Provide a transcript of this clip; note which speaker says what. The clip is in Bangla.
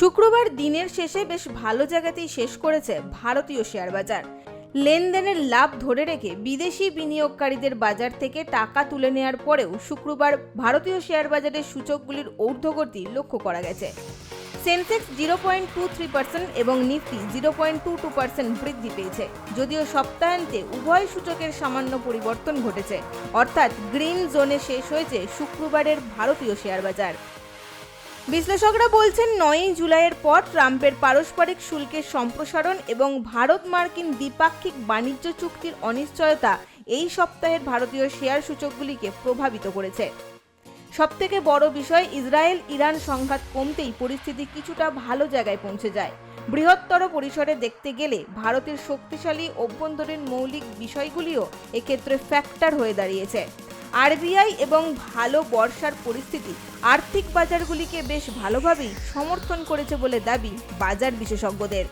Speaker 1: শুক্রবার দিনের শেষে বেশ ভালো জায়গাতেই শেষ করেছে ভারতীয় শেয়ার বাজার। লেনদেনের লাভ ধরে রেখে বিদেশি বিনিয়োগকারীদের বাজার থেকে টাকা তুলে নেওয়ার পরেও শুক্রবার ভারতীয় শেয়ার বাজারের সূচকগুলির ঊর্ধ্বগতি লক্ষ্য করা গেছে। Sensex zero point two three percent এবং Nifty zero point two two percent বৃদ্ধি পেয়েছে, যদিও সপ্তাহান্তে উভয় সূচকের সামান্য পরিবর্তন ঘটেছে। অর্থাৎ গ্রিন জোনে শেষ হয়েছে শুক্রবারের ভারতীয় শেয়ার বাজার। বিশ্লেষকরা বলছেন, নয়ই জুলাইয়ের পর ট্রাম্পের পারস্পরিক শুল্কের সম্প্রসারণ এবং ভারত মার্কিন দ্বিপাক্ষিক বাণিজ্য চুক্তির অনিশ্চয়তা এই সপ্তাহের ভারতীয় শেয়ার সূচকগুলিকে প্রভাবিত করেছে। সবথেকে বড় বিষয়, ইসরায়েল ইরান সংঘাত কমতেই পরিস্থিতি কিছুটা ভালো জায়গায় পৌঁছে যায়। বৃহত্তর পরিসরে দেখতে গেলে ভারতের শক্তিশালী অভ্যন্তরীণ মৌলিক বিষয়গুলিও এক্ষেত্রে ফ্যাক্টর হয়ে দাঁড়িয়েছে। আরবিআই এবং ভালো বর্ষার পরিস্থিতি আর্থিক বাজারগুলিকে বেশ ভালোভাবেই সমর্থন করেছে বলে দাবি বাজার বিশেষজ্ঞদের।